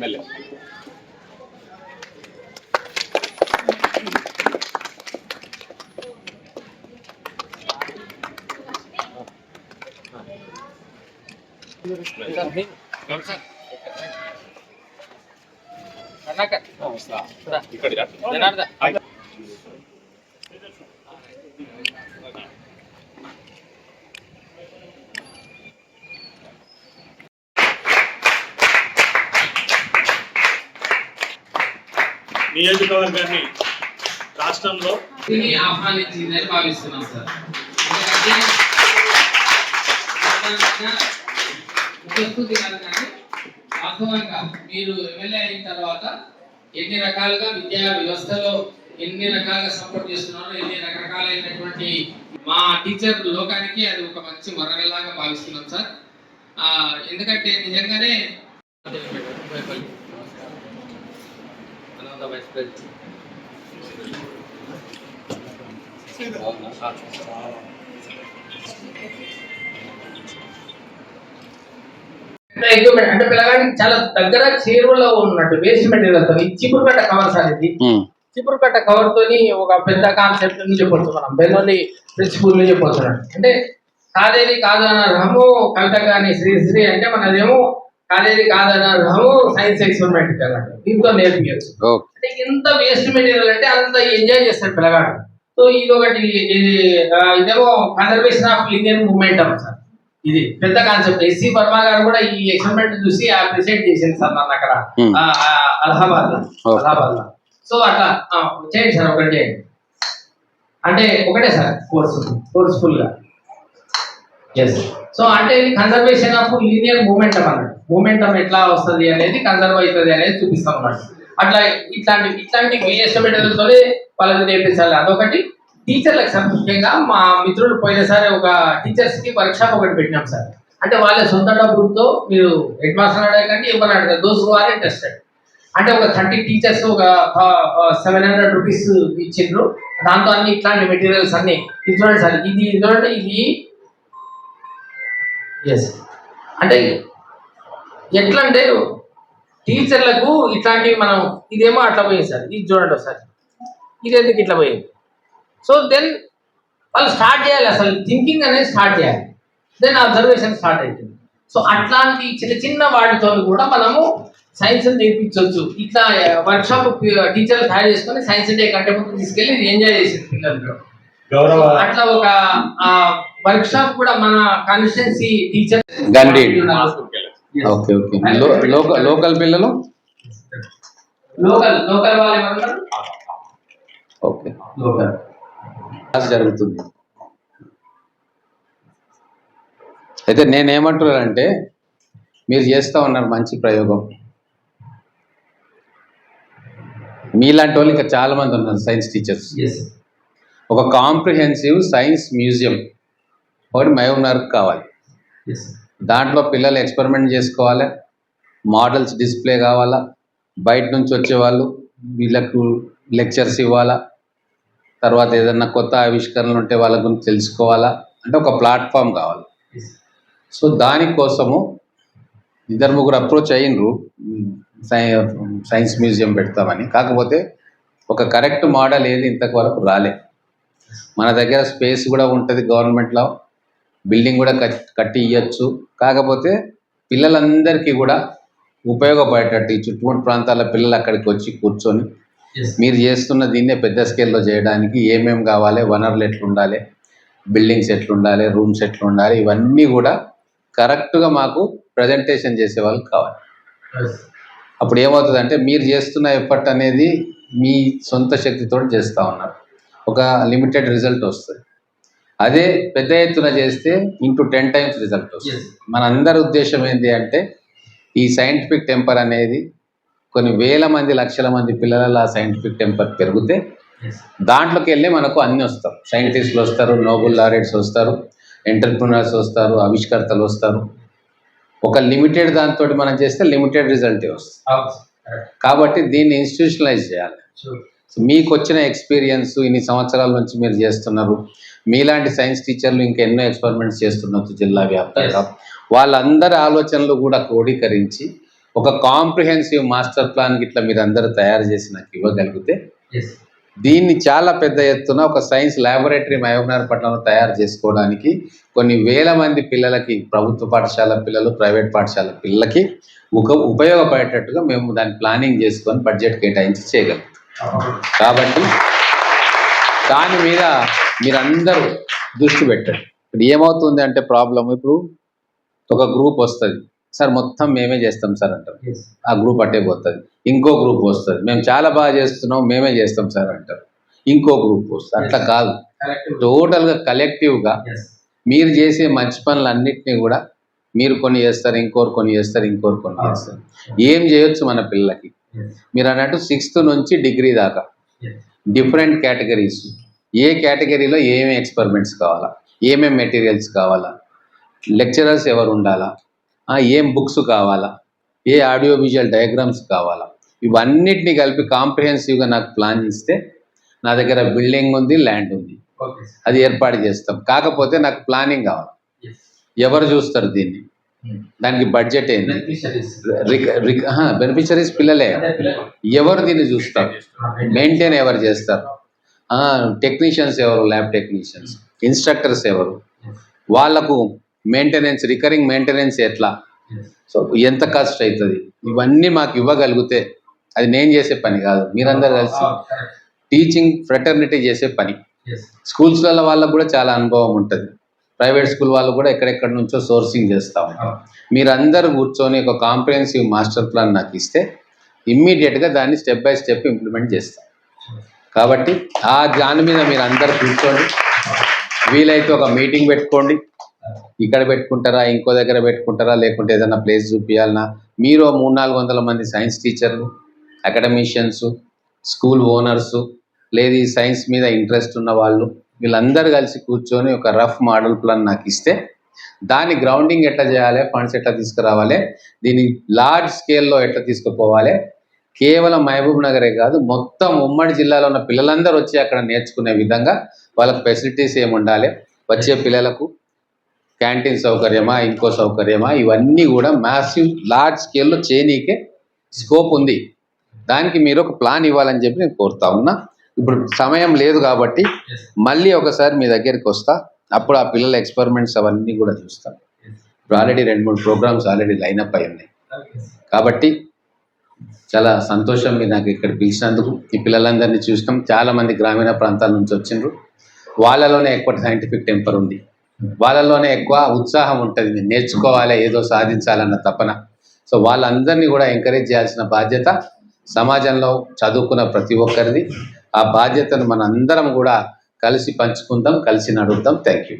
Mellea ఇక్కడ నియోజకవర్గాన్ని రాష్ట్రంలో ఆహ్వానించిందని భావిస్తున్నాం సార్. ఎందుకంటే ఉపస్థితి కాదు కానీ వాస్తవంగా మీరు ఎమ్మెల్యే అయిన తర్వాత ఎన్ని రకాలుగా విద్యా వ్యవస్థలో ఎన్ని రకాలుగా సపోర్ట్ చేస్తున్నారో ఎన్ని రకరకాలైనటువంటి మా టీచర్ లోకానికి అది ఒక మంచి మరణలాగా భావిస్తున్నాం సార్. ఎందుకంటే నిజంగానే అనాథ వైస్ ప్రెసిడెంట్ ఎక్విప్మెంట్ అంటే పిల్లగాడికి చాలా దగ్గర చేరువలో ఉన్నట్టు వేస్ట్ మెటీరియల్తో ఈ చీపురు కట్ట కవర్ సార్ ఇది. చీపురు కట్ట కవర్ తోని ఒక పెద్ద కాన్సెప్ట్ నుంచి చెప్పొచ్చు మనం. బెల్లోని ప్రిన్సిపల్ నుంచి చెప్పొచ్చు అన్నట్టు. అంటే కాదేది కాదు అన్న రహము కవిత కానీ శ్రీ శ్రీ అంటే మనదేమో కాదేది కాదు అన్న రహము సైన్స్ ఎక్స్పెరిమెంట్ అన్నట్టు దీంతో నేర్పించచ్చు అంటే ఎంత వేస్ట్ మెటీరియల్ అంటే అంత ఎంజాయ్ చేస్తాడు పిల్లగాడు. సో ఇది ఒకటి ఇది ఇదేమో conservation of linear momentum sir. ఇది పెద్ద కాన్సెప్ట్ ఎస్సి వర్మ గారు కూడా ఈ ఎక్స్పెరిమెంట్ చూసి అప్రిషియేట్ చేసింది సార్ నన్ను అక్కడ. అలహాబాద్లో. అలహాబాద్లో సో అట్లా చేయండి సార్ ఒకటి చేయండి. అంటే ఒకటే సార్ కోర్సు కోర్స్ఫుల్గా. ఎస్ సో అంటే ఇది కన్జర్వేషన్ ఆఫ్ లీనియర్ మూమెంటం అన్నట్టు మూమెంటం ఎట్లా వస్తుంది అనేది కన్జర్వ్ అవుతుంది అనేది చూపిస్తాం అన్నమాట. అట్లా ఇట్లాంటి ఇట్లాంటి మీ ఎస్టిమేటర్లతోనే వాళ్ళకి నేర్పించాలి. అదొకటి. టీచర్లకు సార్ ముఖ్యంగా మా మిత్రులు పోయినసారి ఒక టీచర్స్కి ఒకటి పెట్టినాం సార్. అంటే వాళ్ళ సొంత డబ్బులతో మీరు హెడ్ మాస్టర్ అడగండి ఇవ్వని అడగదు. దోస్ ఆర్ ఇంట్రెస్టెడ్ అంటే ఒక థర్టీ టీచర్స్ ఒక సెవెన్ హండ్రెడ్ రూపీస్ ఇచ్చిండ్రు. దాంతో అన్ని ఇట్లాంటి మెటీరియల్స్ అన్ని. ఇది చూడండి ఇది ఇది ఎస్ అంటే ఎట్లా అంటే టీచర్లకు ఇట్లాంటివి మనం ఇదేమో అట్లా పోయింది సార్. ఇది చూడండి ఒకసారి. ఇది ఎందుకు ఇట్లా పోయింది? సో దెన్ వాళ్ళు స్టార్ట్ చేయాలి అసలు. థింకింగ్ అనేది స్టార్ట్ చేయాలి. దెన్ అబ్జర్వేషన్ స్టార్ట్ అవుతుంది. సో అట్లాంటి చిన్న చిన్న వాటితో కూడా మనము సైన్స్ నేర్పించవచ్చు. ఇట్లా eh, వర్క్షాప్ టీచర్లు eh, తయారు చేసుకొని సైన్స్ డే కంటే ముందు తీసుకెళ్ళి ఎంజాయ్ చేసింది పిల్లలు. అట్లా ఒక వర్క్ షాప్ కూడా మన కాన్స్టిట్యున్సీ టీచర్ గండి ఓకే ఓకే లోకల్ లోకల్ పిల్లలు? లోకల్ లోకల్ వాళ్ళు ఏమన్నారు ఓకే లోకల్ క్లాస్ జరుగుతుంది. అయితే నేనేమంటున్నానంటే మీరు చేస్తూ ఉన్నారు మంచి ప్రయోగం. మీలాంటి వాళ్ళు ఇంకా చాలా మంది ఉన్నారు సైన్స్ టీచర్స్ ఒక కాంప్రిహెన్సివ్ సైన్స్ మ్యూజియం. ఒకటి మహబూబ్నగర్కి కావాలి. దాంట్లో పిల్లలు ఎక్స్పెరిమెంట్ చేసుకోవాలి. మోడల్స్ డిస్ప్లే కావాలా. బయట నుంచి వచ్చే వాళ్ళు వీళ్ళకు లెక్చర్స్ ఇవ్వాలా. తర్వాత ఏదన్నా కొత్త ఆవిష్కరణలు ఉంటే వాళ్ళ గురించి తెలుసుకోవాలా. అంటే ఒక ప్లాట్ఫామ్ కావాలి. సో దానికోసము ఇద్దరు ముగ్గురు అప్రోచ్ అయ్యిండ్రు సై సైన్స్ మ్యూజియం పెడతామని. కాకపోతే ఒక కరెక్ట్ మోడల్ ఏది ఇంతవరకు రాలే. మన దగ్గర స్పేస్ కూడా ఉంటుంది గవర్నమెంట్లో బిల్డింగ్ కూడా కట్ కట్టి ఇవ్వచ్చు కాకపోతే పిల్లలందరికీ కూడా ఉపయోగపడేటట్టు ఈ చుట్టుముట్టు ప్రాంతాల పిల్లలు అక్కడికి వచ్చి కూర్చొని మీరు చేస్తున్న దీన్నే పెద్ద స్కేల్లో చేయడానికి ఏమేం కావాలి వనరులు ఎట్లుండాలి బిల్డింగ్స్ ఎట్లుండాలి రూమ్స్ ఎట్లుండాలి ఇవన్నీ కూడా కరెక్ట్గా మాకు ప్రజెంటేషన్ చేసే వాళ్ళు కావాలి. అప్పుడు ఏమవుతుందంటే మీరు చేస్తున్న ఎఫర్ట్ అనేది మీ సొంత శక్తితో చేస్తూ ఉన్నారు. ఒక లిమిటెడ్ రిజల్ట్ వస్తుంది. అదే పెద్ద ఎత్తున చేస్తే ఇంటూ టెన్ టైమ్స్ రిజల్ట్ వస్తుంది. మన అందరి ఉద్దేశం ఏంటి అంటే ఈ సైంటిఫిక్ టెంపర్ అనేది కొన్ని వేల మంది లక్షల మంది పిల్లల సైంటిఫిక్ టెంపర్ పెరిగితే దాంట్లోకి వెళ్ళి మనకు అన్ని వస్తారు సైంటిస్టులు వస్తారు నోబెల్ లారెట్స్ వస్తారు ఎంటర్ప్రినర్స్ వస్తారు ఆవిష్కర్తలు వస్తారు. ఒక లిమిటెడ్ దాంతో మనం చేస్తే లిమిటెడ్ రిజల్టే వస్తుంది. కాబట్టి దీన్ని ఇన్స్టిట్యూషనలైజ్ చేయాలి. మీకు వచ్చిన ఎక్స్పీరియన్స్ ఇన్ని సంవత్సరాల నుంచి మీరు చేస్తున్నారు. మీలాంటి సైన్స్ టీచర్లు ఇంకా ఎన్నో ఎక్స్పెరిమెంట్స్ చేస్తున్నారు జిల్లా వ్యాప్తంగా. వాళ్ళందరి ఆలోచనలు కూడా క్రోడీకరించి ఒక కాంప్రిహెన్సివ్ మాస్టర్ ప్లాన్ ఇట్లా మీరు అందరూ తయారు చేసి నాకు ఇవ్వగలిగితే దీన్ని చాలా పెద్ద ఎత్తున ఒక సైన్స్ ల్యాబొరేటరీ మహబూబ్నగర్ పట్టణంలో తయారు చేసుకోవడానికి కొన్ని వేల మంది పిల్లలకి ప్రభుత్వ పాఠశాల పిల్లలు ప్రైవేట్ పాఠశాల పిల్లలకి ఉపయోగపడేటట్టుగా మేము దాన్ని ప్లానింగ్ చేసుకొని బడ్జెట్ కేటాయించి చేయగలం. కాబట్టి దాని మీద మీరందరూ దృష్టి పెట్టండి. ఇప్పుడు ఏమవుతుంది అంటే ప్రాబ్లం ఇప్పుడు ఒక గ్రూప్ వస్తుంది. సార్ మొత్తం మేమే చేస్తాం సార్ అంటారు. ఆ గ్రూప్ అట్టే పోతుంది. ఇంకో గ్రూప్ వస్తుంది. మేము చాలా బాగా చేస్తున్నాం మేమే చేస్తాం సార్ అంటారు. ఇంకో గ్రూప్ వస్తుంది. అట్లా కాదు. టోటల్గా కలెక్టివ్గా మీరు చేసే మంచి పనులన్నింటినీ కూడా మీరు కొన్ని చేస్తారు ఇంకోరు కొన్ని చేస్తారు ఇంకోరు కొన్ని చేస్తారు. ఏం చేయొచ్చు మన పిల్లలకి? మీరు అన్నట్టు సిక్స్త్ నుంచి డిగ్రీ దాకా. డిఫరెంట్ కేటగిరీస్ ఏ కేటగిరీలో ఏమేమి ఎక్స్పెరిమెంట్స్ కావాలా? ఏమేమి మెటీరియల్స్ కావాలా? లెక్చరర్స్ ఎవరు ఉండాలా? ఏం బుక్స్ కావాలా? ఏ ఆడియో విజువల్ డయాగ్రామ్స్ కావాలా? ఇవన్నిటిని కలిపి కాంప్రిహెన్సివ్గా నాకు ప్లాన్ ఇస్తే నా దగ్గర బిల్డింగ్ ఉంది ల్యాండ్ ఉంది. అది ఏర్పాటు చేస్తాం. కాకపోతే నాకు ప్లానింగ్ కావాలి. ఎవరు చూస్తారు దీన్ని? దానికి బడ్జెట్ ఏంది? బెనిఫిషరీస్ పిల్లలే. ఎవరు దీన్ని చూస్తారు? మెయింటైన్ ఎవరు చేస్తారు? టెక్నీషియన్స్ ఎవరు? ల్యాబ్ టెక్నీషియన్స్ ఇన్స్ట్రక్టర్స్ ఎవరు? వాళ్ళకు మెయింటెనెన్స్ రికరింగ్ మెయింటెనెన్స్ ఎట్లా? సో ఎంత కాస్ట్ అవుతుంది ఇవన్నీ మాకు ఇవ్వగలిగితే అది నేను చేసే పని కాదు. మీరందరూ కలిసి టీచింగ్ ఫ్రెటర్నిటీ చేసే పని. స్కూల్స్లలో వాళ్ళకు కూడా చాలా అనుభవం ఉంటుంది. ప్రైవేట్ స్కూల్ వాళ్ళు కూడా ఎక్కడెక్కడ నుంచో సోర్సింగ్ చేస్తూ ఉంటారు మీరందరూ కూర్చొని ఒక కాంప్రిహెన్సివ్ మాస్టర్ ప్లాన్ నాకు ఇస్తే ఇమ్మీడియట్గా దాన్ని స్టెప్ బై స్టెప్ ఇంప్లిమెంట్ చేస్తాం. కాబట్టి ఆ దాని మీద మీరు అందరు కూర్చోండి. వీలైతే ఒక మీటింగ్ పెట్టుకోండి. ఇక్కడ పెట్టుకుంటారా ఇంకో దగ్గర పెట్టుకుంటారా లేకుంటే ఏదైనా ప్లేస్ చూపించాలన్నా మీరు మూడు నాలుగు వందల మంది సైన్స్ టీచర్లు అకాడమిషియన్స్ స్కూల్ ఓనర్సు లేదు ఈ సైన్స్ మీద ఇంట్రెస్ట్ ఉన్న వాళ్ళు వీళ్ళందరూ కలిసి కూర్చొని ఒక రఫ్ మోడల్ ప్లాన్ నాకు ఇస్తే దాని గ్రౌండింగ్ ఎట్లా చేయాలి ఫండ్స్ ఎట్లా తీసుకురావాలి దీన్ని లార్జ్ స్కేల్లో ఎట్లా తీసుకుపోవాలి కేవలం మహబూబ్ నగరే కాదు మొత్తం ఉమ్మడి జిల్లాలో ఉన్న పిల్లలందరూ వచ్చి అక్కడ నేర్చుకునే విధంగా వాళ్ళకి ఫెసిలిటీస్ ఏమి ఉండాలి వచ్చే పిల్లలకు క్యాంటీన్ సౌకర్యమా ఇంకో సౌకర్యమా ఇవన్నీ కూడా మ్యాసివ్ లార్జ్ స్కేల్లో చేయనీకే స్కోప్ ఉంది. దానికి మీరు ఒక ప్లాన్ ఇవ్వాలని చెప్పి నేను కోరుతా ఉన్నా. ఇప్పుడు సమయం లేదు కాబట్టి మళ్ళీ ఒకసారి మీ దగ్గరికి వస్తా. అప్పుడు ఆ పిల్లల ఎక్స్పెరిమెంట్స్ అవన్నీ కూడా చూస్తాం. ఇప్పుడు ఆల్రెడీ రెండు మూడు ప్రోగ్రామ్స్ ఆల్రెడీ లైనప్ అయి ఉన్నాయి. కాబట్టి చాలా సంతోషం మీరు నాకు ఇక్కడ పిలిచినందుకు. ఈ పిల్లలందరినీ చూసినాం. చాలా మంది గ్రామీణ ప్రాంతాల నుంచి వచ్చిండ్రు. వాళ్ళలోనే ఎక్కువ సైంటిఫిక్ టెంపర్ ఉంది. వాళ్ళలోనే ఎక్కువ ఉత్సాహం ఉంటుంది. నేర్చుకోవాలి ఏదో సాధించాలన్న తపన. సో వాళ్ళందరినీ కూడా ఎంకరేజ్ చేయాల్సిన బాధ్యత సమాజంలో చదువుకున్న ప్రతి ఒక్కరిది. ఆ బాధ్యతను మనందరం కూడా కలిసి పంచుకుందాం కలిసి నడుద్దాం థ్యాంక్ యూ